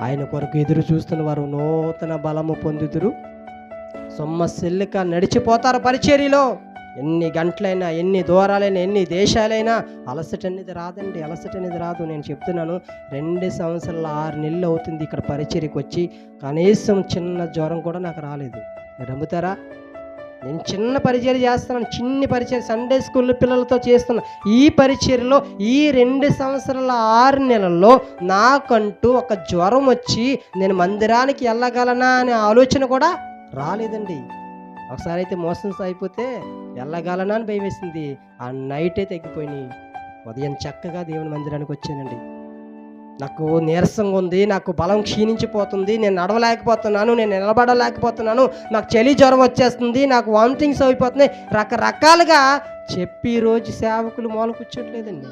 ఆయన కొరకు ఎదురు చూస్తున్న వారు నూతన బలము పొందుదురు. సొమ్మసిల్లిక నడిచిపోతారు పరిచర్యలో ఎన్ని గంటలైనా ఎన్ని దూరాలైనా ఎన్ని దేశాలైనా అలసట అనేది రాదండి అలసట అనేది రాదు. నేను చెప్తున్నాను రెండు సంవత్సరాల ఆరు నెలలు అవుతుంది ఇక్కడ పరిచర్యకి వచ్చి. కనీసం చిన్న జ్వరం కూడా నాకు రాలేదు. రమ్ముతారా నమ్ముతారా? నేను చిన్న పరిచయం చేస్తున్నాను చిన్ని పరిచయం సండే స్కూల్ పిల్లలతో చేస్తున్నా ఈ పరిచయలో ఈ రెండు సంవత్సరాల ఆరు నెలల్లో నాకంటూ ఒక జ్వరం వచ్చి నేను మందిరానికి వెళ్ళగలనా అనే ఆలోచన కూడా రాలేదండి. ఒకసారి అయితే మోసం అయిపోతే వెళ్ళగలనా అని భయం వేసింది ఆ నైటే తగ్గిపోయినాయి. ఉదయం చక్కగా దేవుని మందిరానికి వచ్చానండి. నాకు నీరసంగా ఉంది నాకు బలం క్షీణించిపోతుంది నేను నడవలేకపోతున్నాను నేను నిలబడలేకపోతున్నాను నాకు చలి జ్వరం వచ్చేస్తుంది నాకు వామిటింగ్స్ అయిపోతున్నాయి రకరకాలుగా చెప్పి రోజు సేవకులు మూల కూర్చోట్లేదండి.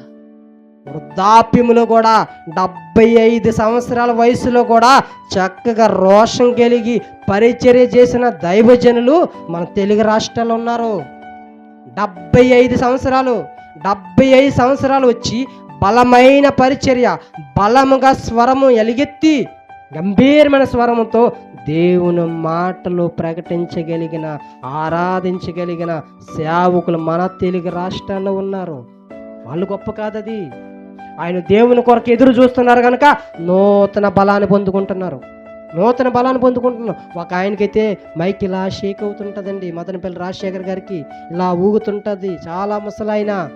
వృద్ధాప్యములో కూడా డెబ్బై ఐదు సంవత్సరాల వయసులో కూడా చక్కగా రోషం కలిగి పరిచర్య చేసిన దైవజనులు మన తెలుగు రాష్ట్రాల్లో ఉన్నారు. డెబ్బై ఐదు సంవత్సరాలు డెబ్బై ఐదు సంవత్సరాలు వచ్చి బలమైన పరిచర్య బలముగా స్వరము ఎలుగెత్తి గంభీరమైన స్వరముతో దేవుని మాటలు ప్రకటించగలిగిన ఆరాధించగలిగిన సేవకులు మన తెలుగు రాష్ట్రాల్లో ఉన్నారు. వాళ్ళు గొప్ప కాదది. ఆయన దేవుని కొరకు ఎదురు చూస్తున్నారు కనుక నూతన బలాన్ని పొందుకుంటున్నారు. నూతన బలాన్ని పొందుకుంటున్నాం ఒక ఆయనకైతే మైక్ ఇలా షేక్ అవుతుంటుందండి. మదనపల్లి రాజశేఖర్ గారికి ఇలా ఊగుతుంటుంది. చాలా ముసలాయన.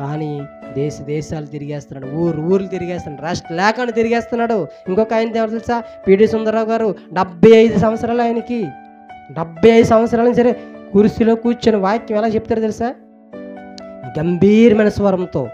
కానీ దేశ దేశాలు తిరిగేస్తున్నాడు ఊరు ఊర్లు తిరిగేస్తున్నాడు రెస్ట్ లేకుండా తిరిగేస్తున్నాడు. ఇంకొక ఆయన ఎవరు తెలుసా? పిడి సుందరరావు గారు డెబ్బై ఐదు సంవత్సరాలు ఆయనకి. డెబ్బై ఐదు సంవత్సరాలు సరే కుర్చీలో కూర్చొని వాక్యం ఎలా చెప్తారు తెలుసా? గంభీరమైన స్వరంతో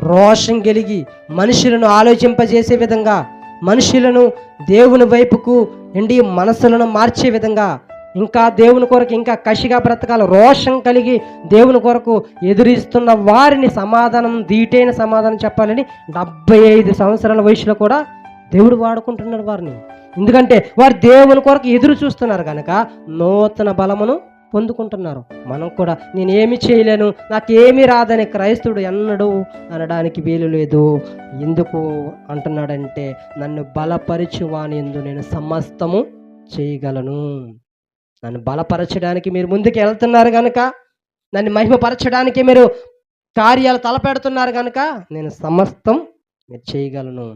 రోషం కలిగి మనుషులను ఆలోచింపజేసే విధంగా మనుషులను దేవుని వైపుకు నుండి మనసులను మార్చే విధంగా ఇంకా దేవుని కొరకు ఇంకా కసిగా బ్రతకాలి. రోషం కలిగి దేవుని కొరకు ఎదురిస్తున్న వారిని సమాధానం దీటైన సమాధానం చెప్పాలని డెబ్బై ఐదు సంవత్సరాల వయసులో కూడా దేవుడు వాడుకుంటున్నాడు వారిని. ఎందుకంటే వారు దేవుని కొరకు ఎదురు చూస్తున్నారు కనుక నూతన బలమును పొందుకుంటున్నారు. మనం కూడా నేను ఏమి చేయలేను నాకేమీ రాదని క్రైస్తుడు ఎన్నడు అనడానికి వీలు లేదు. ఎందుకు అంటున్నాడంటే నన్ను బలపరిచు వాని ఎందు నేను సమస్తము చేయగలను. నన్ను బలపరచడానికి మీరు ముందుకు వెళ్తున్నారు కనుక నన్ను మహిమపరచడానికి మీరు కార్యాలు తలపెడుతున్నారు కనుక నేను సమస్తం మీరు చేయగలను.